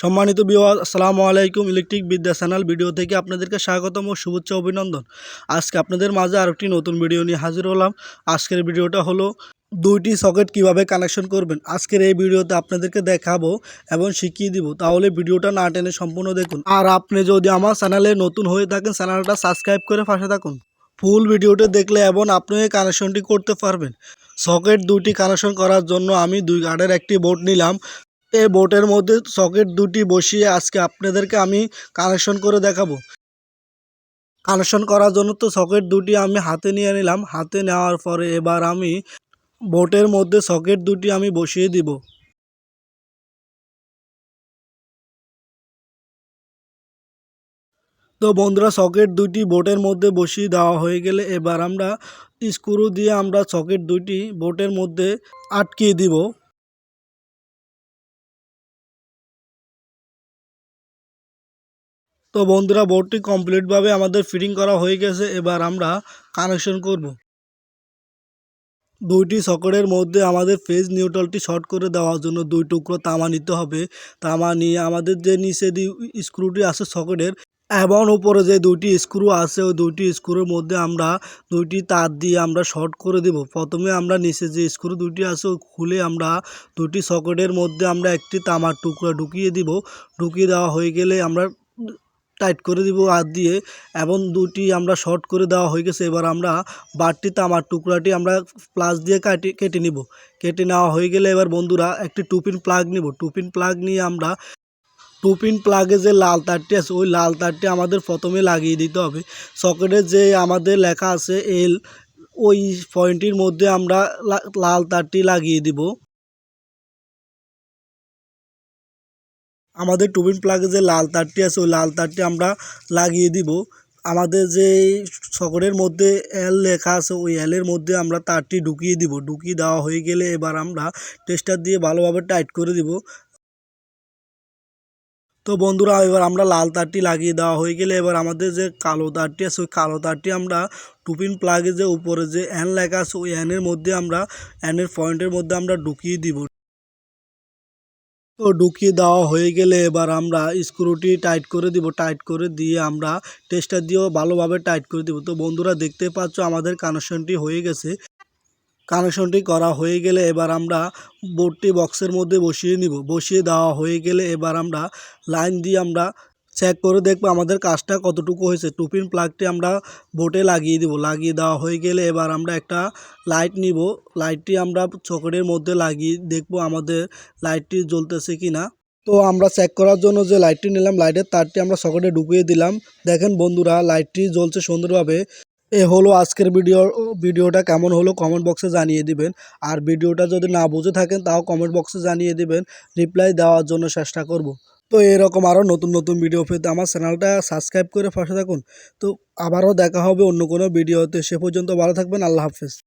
সম্মানিত বিওয়াজ আসসালামু আলাইকুম ইলেকট্রিক বিদ্যা চ্যানেল ভিডিও থেকে আপনাদেরকে স্বাগতম ও শুভেচ্ছা অভিনন্দন। আজকে আপনাদের মাঝে আরেকটি নতুন ভিডিও নিয়ে হাজির হলাম। আজকের ভিডিওটা হলো দুইটি সকেট কীভাবে কানেকশন করবেন। আজকের এই ভিডিওতে আপনাদেরকে দেখাবো এবং শিখিয়ে দিব। তাহলে ভিডিওটা না টেনে সম্পূর্ণ দেখুন। আর আপনি যদি আমার চ্যানেলে নতুন হয়ে থাকেন, চ্যানেলটা সাবস্ক্রাইব করে পাশে থাকুন। ফুল ভিডিওটা দেখলে এবং আপনি এই কানেকশনটি করতে পারবেন। সকেট দুটি কানেকশন করার জন্য আমি দুই গার্ডের একটি বোর্ড নিলাম। এই বোর্ডের মধ্যে সকেট দুটি বসিয়ে আজকে আপনাদেরকে আমি কানেকশন করে দেখাবো। কানেকশন করার জন্য তো সকেট দুটি আমি হাতে নিয়ে নিলাম। হাতে নেওয়ার পরে এবার আমি বোর্ডের মধ্যে সকেট দুটি আমি বসিয়ে দিব। তো বন্ধুরা, সকেট দুটি বোটের মধ্যে বসিয়ে দেওয়া হয়ে গেলে এবার আমরা স্ক্রু দিয়ে আমরা সকেট দুটি বোটের মধ্যে আটকিয়ে দিব। তো বন্ধুরা বোর্ডটি কমপ্লিটভাবে আমাদের ফিটিং করা হয়ে গেছে। এবার আমরা কানেকশন করব। দুইটি সকেটের মধ্যে আমাদের ফেজ নিউট্রালটি শর্ট করে দেওয়ার জন্য দুই টুকরো তামা নিতে হবে। তামা নিয়ে আমাদের যে নিচে স্ক্রুটি আছে সকেটের এবং উপরে যে দুইটি স্ক্রু আছে, ওই দুইটি স্ক্রুর মধ্যে আমরা দুইটি তার দিয়ে আমরা শর্ট করে দেব। প্রথমে আমরা নিচে যে স্ক্রু দুইটি আছে খুলে আমরা দুটি সকেটের মধ্যে আমরা একটি তামার টুকরা ঢুকিয়ে দিব। ঢুকিয়ে দেওয়া হয়ে গেলে আমরা টাইট করে দিব হাত দিয়ে এবং দুটি আমরা শর্ট করে দেওয়া হয়ে গেছে। এবার আমরা বাড়তি তামার টুকরাটি আমরা প্লাস দিয়ে কাটি, কেটে নিব। কেটে নেওয়া হয়ে গেলে এবার বন্ধুরা একটি টুপিন প্লাগ নিব। টুপিন প্লাগ নিয়ে আমরা, টুপিন প্লাগে যে লাল তারটি আছে, ওই লাল তারটি আমাদের প্রথমে লাগিয়ে দিতে হবে। সকেটে যে আমাদের লেখা আছে, এল, ওই পয়েন্টটির মধ্যে আমরা লাল তারটি লাগিয়ে দিব। আমাদের টুবিন প্লাগে যে লাল তারটি আছে, ওই লাল তারটি আমরা লাগিয়ে দিব। আমাদের যে সকলের মধ্যে এল লেখা আছে, ওই এলের মধ্যে আমরা তারটি ঢুকিয়ে দিব। ঢুকিয়ে দেওয়া হয়ে গেলে এবার আমরা টেস্টার দিয়ে ভালোভাবে টাইট করে দিব। তো বন্ধুরা, এবার আমরা লাল তারটি লাগিয়ে দেওয়া হয়ে গেলে এবার আমাদের যে কালো তারটি আছে, ওই কালো তারটি আমরা টুপিন প্লাগে যে উপরে যে অ্যান লেখা আছে, ওই অ্যানের মধ্যে আমরা অ্যানের পয়েন্টের মধ্যে আমরা ঢুকিয়ে দিব। তো ঢুকিয়ে দেওয়া হয়ে গেলে এবার আমরা স্ক্রুটি টাইট করে দিব টাইট করে দিয়ে আমরা টেস্টার দিয়েও ভালোভাবে টাইট করে দিব। তো বন্ধুরা দেখতে পাচ্ছ আমাদের কানেকশনটি হয়ে গেছে। কানেকশনটি করা হয়ে গেলে এবার আমরা বোর্ডটি বক্সের মধ্যে বসিয়ে নিব। বসিয়ে দেওয়া হয়ে গেলে এবার আমরা লাইন দিয়ে আমরা চেক করে দেখব আমাদের কাজটা কতটুকু হয়েছে। টুপিন প্লাগটি আমরা বোটে লাগিয়ে দিব। লাগিয়ে দেওয়া হয়ে গেলে এবার আমরা একটা লাইট নিব। লাইটটি আমরা চকেটের মধ্যে লাগিয়ে দেখব আমাদের লাইটটি জ্বলতেছে কি না তো আমরা চেক করার জন্য যে লাইটটি নিলাম লাইটের তারটি আমরা সকেটে ঢুকিয়ে দিলাম। দেখেন বন্ধুরা লাইটটি জ্বলছে সুন্দরভাবে। এ হলো আজকের ভিডিও ভিডিওটা কেমন হলো কমেন্ট বক্সে জানিয়ে দিবেন। আর ভিডিওটা যদি না বুঝে থাকেন, তাও কমেন্ট বক্সে জানিয়ে দিবেন। রিপ্লাই দেওয়ার জন্য চেষ্টা করব। তো এরকম আরও নতুন নতুন ভিডিও পেতে আমার চ্যানেলটা সাবস্ক্রাইব করে পাশে থাকুন। তো আবারও দেখা হবে অন্য কোনো ভিডিওতে সে পর্যন্ত ভালো থাকবেন, আল্লাহ হাফেজ।